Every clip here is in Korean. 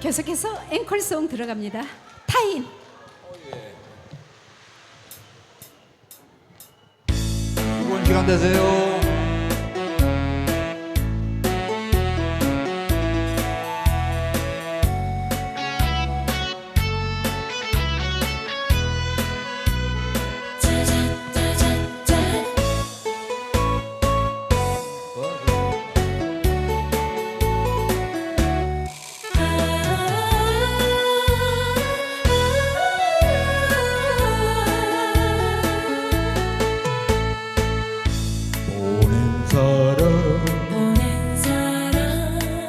계속해서 앵콜송 들어갑니다. 타인. 좋은 시간 되세요.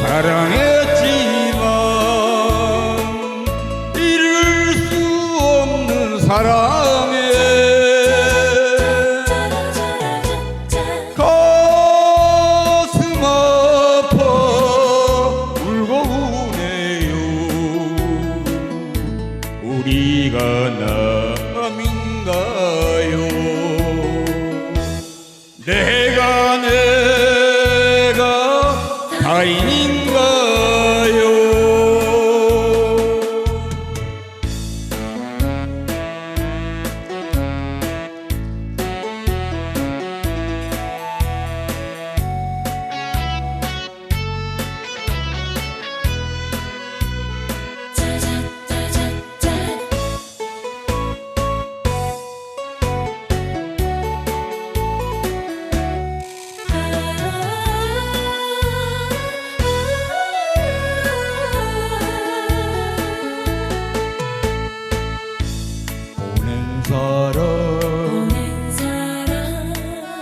사랑했지만 이룰 수 없는 사랑에 가슴 아파 울고 우네요. 우리가 남인가요? 내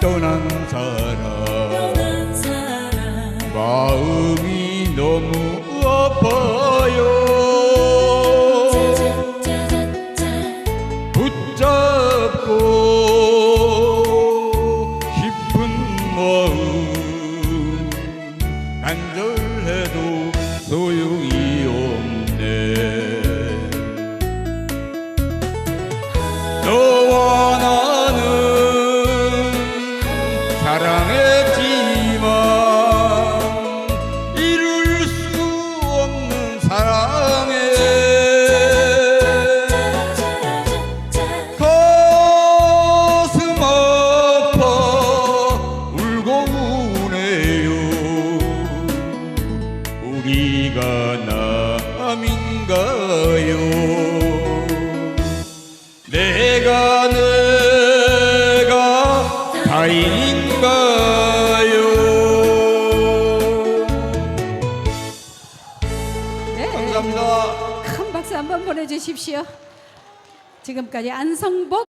떠난 사람. 마음이 너무 아파요. 붙잡고 싶은 마음. 간절해도 남인가요 내가 내가 타인인가요 네. 감사합니다 큰 박수 한번 보내주십시오. 지금까지 안성복